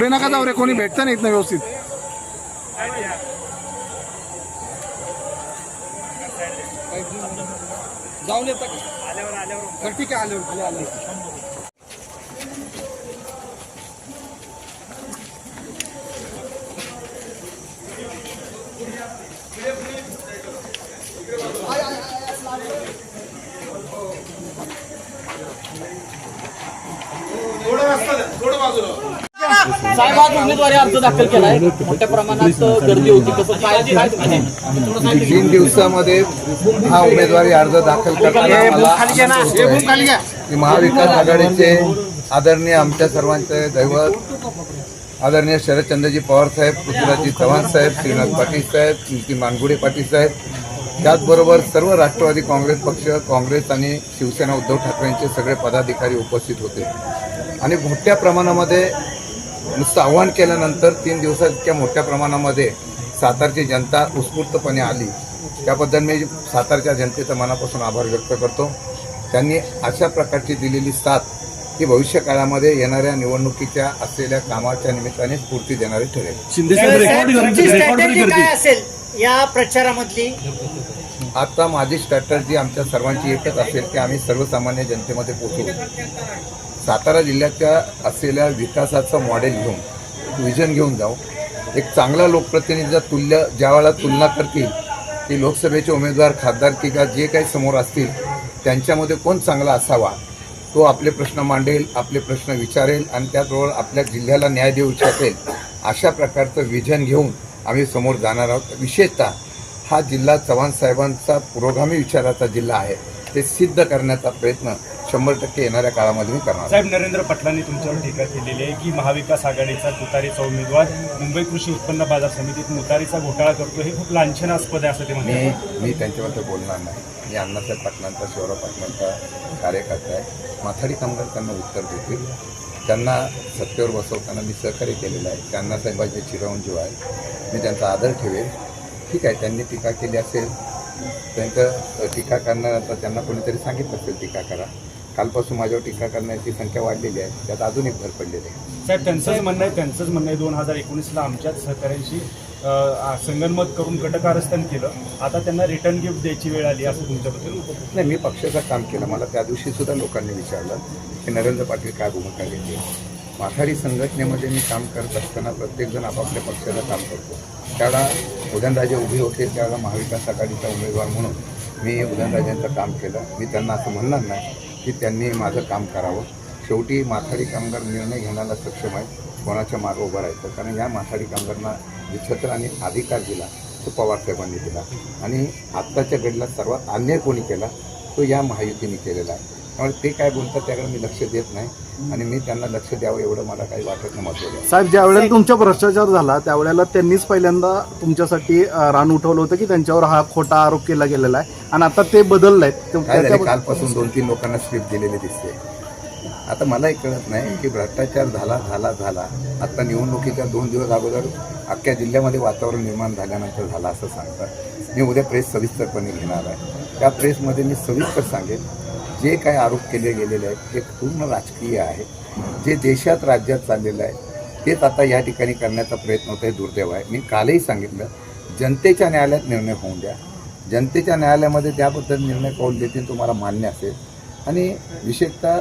पुढे नका जाऊ रे कोणी भेटतं नाहीत ना व्यवस्थित. जाऊन येतं का? आल्यावर आल्यावर ठीक आहे आल्यावर आल्यावर. साहेब आज उमेदवारी अर्ज दाखल केलाय. मोठ्या प्रमाणात गर्दी होती. कसं काय तीन दिवसामध्ये हा उमेदवारी अर्ज दाखल करताना मला महाविकास आघाडीचे आदरणीय आमच्या सर्वांचे दैवत आदरणीय शरदचंद्रजी पवार साहेब पृथ्वीराजजी चव्हाण साहेब श्रीनाथ पाटील साहेब नितीन मानगुडे पाटील साहेब त्याचबरोबर सर्व राष्ट्रवादी काँग्रेस पक्ष काँग्रेस आणि शिवसेना उद्धव ठाकरेंचे सगळे पदाधिकारी उपस्थित होते. आणि मोठ्या प्रमाणामध्ये नुसतं आव्हान केल्यानंतर तीन दिवसात इतक्या मोठ्या प्रमाणामध्ये सातारची जनता उत्स्फूर्तपणे आली. त्याबद्दल मी सातारच्या जनतेचा मनापासून आभार व्यक्त करतो. त्यांनी अशा प्रकारची दिलेली साथ ही भविष्य काळामध्ये येणाऱ्या निवडणुकीच्या असलेल्या कामाच्या निमित्ताने स्फूर्ती देणारी ठरेल. या प्रचारामधली? आता माझी स्ट्रॅटर्जी आमच्या सर्वांची एकच असेल की आम्ही सर्वसामान्य जनतेमध्ये पोहोचू. सातारा जिल्ह्याच्या असलेल्या विकासाचं मॉडेल घेऊन विजन घेऊन जाऊ. एक चांगला लोकप्रतिनिधीचा तुल्य ज्या वेळेला तुलना करतील की लोकसभेचे उमेदवार खासदार किंवा जे काही समोर असतील त्यांच्यामध्ये कोण चांगला असावा तो आपले प्रश्न मांडेल आपले प्रश्न विचारेल आणि त्याचबरोबर आपल्या जिल्ह्याला न्याय देऊ शकेल अशा प्रकारचं विजन घेऊन आम्ही समोर जाणार आहोत. विशेषतः हा जिल्हा चव्हाण साहेबांचा पुरोगामी विचाराचा जिल्हा आहे. ते सिद्ध करण्याचा प्रयत्न शंभर टक्के येणाऱ्या काळामध्ये मी करणार. साहेब नरेंद्र पाटलांनी तुमच्यावर टीका केलेली आहे की महाविकास आघाडीचा तुतारीचा उमेदवार मुंबई कृषी उत्पन्न बाजार समितीत मुतारीचा घोटाळा करतो हे खूप लांछनास्पद आहे असं ते मी म्हणतात. मी त्यांच्याबद्दल बोलणार नाही. मी अण्णासाहेब पाटलांचा शिवराव पाटलांचा कार्यकर्ता आहे. माथाडी कामगार त्यांना उत्तर देतील. त्यांना सत्तेवर बसवताना मी सहकार्य केलेलं आहे. त्यांना साहेबांचे चिरंजीव आहे मी त्यांचा आदर ठेवेल. ठीक आहे त्यांनी टीका केली असेल. त्यांचं टीका करणार त्यांना कोणीतरी सांगितलं असेल टीका करा. कालपासून माझ्यावर टीका करण्याची संख्या वाढलेली आहे. त्यात अजून एक भर पडलेली आहे. साहेब त्यांचंच म्हणणं आहे त्यांचंच म्हणणं आहे दोन हजार एकोणीसला आमच्याच सहकाऱ्यांशी अं, संगनमत करून कटकारस्थान केलं. आता त्यांना रिटर्न गिफ्ट द्यायची वेळ आली असं तुमच्याबद्दल नाही मी पक्षाचं काम केलं. मला त्या दिवशी सुद्धा लोकांनी विचारलं की नरेंद्र पाटील काय भूमिका घेतली? माथाडी संघटनेमध्ये मी काम करत असताना प्रत्येकजण आपापल्या पक्षाचं काम करतो. त्यावेळा उदयनराजे उभे होते त्यावेळेला महाविकास आघाडीचा उमेदवार म्हणून मी उदयनराजेंचं काम केलं. मी त्यांना असं म्हणणार नाही की त्यांनी माझं काम करावं. शेवटी माथाडी कामगार निर्णय घेण्याला सक्षम आहे. कोणाच्या मागं उभं राहायचं? कारण या माथाडी कामगारांना जे आणि अधिकार दिला तो पवारसाहेबांनी दिला. आणि आत्ताच्या घडीला सर्वात अन्याय कोणी केला? तो या महायुतीने केलेला आहे. त्यामुळे ते काय बोलतात त्याकडे मी लक्ष देत नाही आणि मी त्यांना लक्ष द्यावं एवढं मला काही वाटत नाही साहेब ज्या वेळेला तुमचा भ्रष्टाचार झाला त्यावेळेला त्यांनीच पहिल्यांदा तुमच्यासाठी रान उठवलं होतं की त्यांच्यावर हा खोटा आरोप केला गेलेला आहे आणि आता ते बदललंय ते- काय झाले? कालपासून दोन तीन लोकांना स्लिप दिलेली दिसते. आता मलाही कळत नाही की भ्रष्टाचार झाला झाला झाला. आता निवडणुकीच्या दोन दिवस अगोदर अख्ख्या जिल्ह्यामध्ये वातावरण निर्माण झाल्यानंतर झाला असं सांगतात. मी उद्या प्रेस सविस्तरपणे घेणार आहे. त्या प्रेसमध्ये मी सविस्तर सांगेन. जे काय आरोप केले गेलेले आहेत ते पूर्ण राजकीय आहे. जे देशात राज्यात चाललेलं आहे तेच आता या ठिकाणी करण्याचा प्रयत्न होता हे दुर्दैव आहे. मी कालही सांगितलं जनतेच्या न्यायालयात निर्णय होऊन द्या. जनतेच्या न्यायालयामध्ये त्याबद्दल निर्णय कौल देतील तुम्हाला मान्य असेल. आणि विशेषतः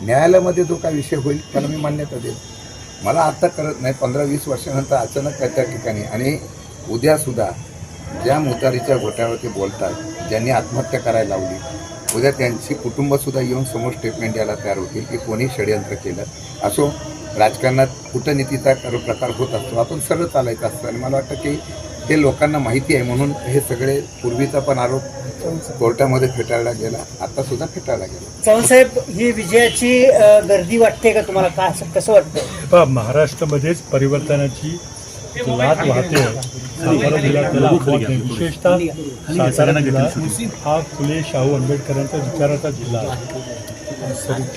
न्यायालयामध्ये जो काय विषय होईल त्याला मी मान्यता देईल मला आता करत नाही पंधरा वीस वर्षानंतर अचानक काय त्या ठिकाणी आणि उद्यासुद्धा ज्या मुतारीच्या घोट्यावरती बोलतात ज्यांनी आत्महत्या करायला लावली उद्या त्यांची कुटुंबसुद्धा येऊन समोर स्टेटमेंट द्यायला तयार होतील की कोणी षडयंत्र केलं. असो राजकारणात कूटनीतीचा कर- प्रकार होत असतो आपण सरळ चालायचं असतं. आणि मला वाटतं की हे लोकांना माहिती आहे म्हणून हे सगळे पूर्वीचा पण आरोप कोर्टामध्ये फेटाळला गेला आता सुद्धा फेटाळला गेला. चव्हाणसाहेब ही विजयाची गर्दी वाटते का तुम्हाला? का कसं वाटतं? महाराष्ट्रामध्येच परिवर्तनाची लाट वाहते सातारा जिल्हा त्याला अपवाद नाही. विशेषतः सातारा जिल्हा हा फुले शाहू आंबेडकरांचा विचाराचा जिल्हा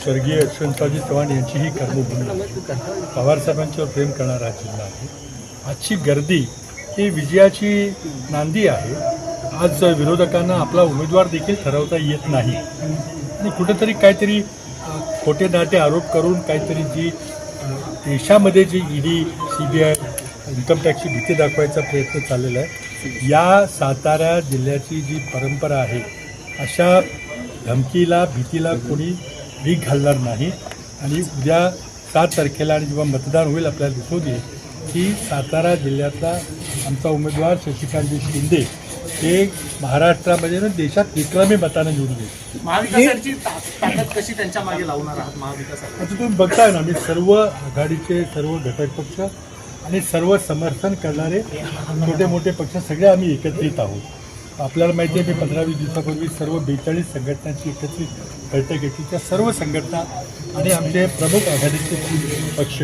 स्वर्गीय यशवंतरावजी चव्हाण यांची ही कर्मभूमी. पवारसाहेबांच्यावर प्रेम करणारा हा जिल्हा आहे. आजची गर्दी ही विजयाची नांदी आहे. आज विरोधकांना आपला उमेदवार देखील ठरवता येत नाही. आणि कुठेतरी काहीतरी खोटे नाटे आरोप करून काहीतरी जी देशामध्ये जी ED C B I income टॅक्सची भीती दाखवायचा प्रयत्न चाललेला आहे. या सातारा जिल्ह्याची जी परंपरा आहे अशा धमकीला भीतीला कोणी भीक घालणार नाही. आणि उद्या सात तारखेला आणि जेव्हा मतदान होईल आपल्याला दिसून येईल की सातारा जिल्ह्यातला आमचा उमेदवार शशिकांतजी शिंदे हे महाराष्ट्रामध्ये ना देशात विक्रमी मतानं निवडून येईल. महाविकासाची ता- ताकद कशी त्यांच्या मागे लावणार आहात महाविकास? आता तुम्ही बघताय ना मी सर्व आघाडीचे सर्व घटक पक्ष आणि सर्व समर्थन करणारे छोटे मोठे पक्ष सगळे आम्ही एकत्रित आहोत. आपल्याला माहिती आहे मी पंधरा वीस दिवसापूर्वी सर्व बेचाळीस संघटनांची एकत्रित बैठक घेतली. त्या सर्व संघटना आणि आमचे प्रमुख आघाडीचे पक्ष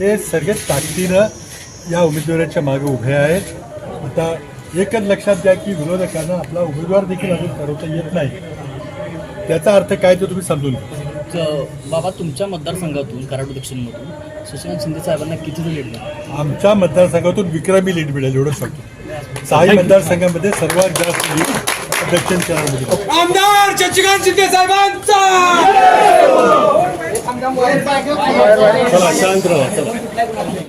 हे सगळे ताकदीनं या उमेदवाराच्या मागे उभे आहेत. आता एकच लक्षात द्या की विरोधकांना आपला उमेदवार देखील अजून ठरवता येत नाही. त्याचा अर्थ काय ते तुम्ही समजून घ्या. बाबा तुमच्या मतदारसंघातून कराड दक्षिणमधून शशिकांत शिंदे साहेबांना किती लीड मिळालं? आमच्या मतदारसंघातून विक्रमी लीड मिळेल एवढं सांगतो. सहाही मतदारसंघामध्ये सर्वात जास्त लीड दक्षिण कराडमध्ये आमदार शशिकांत शिंदे साहेबांचा! चला शांत राहा चला.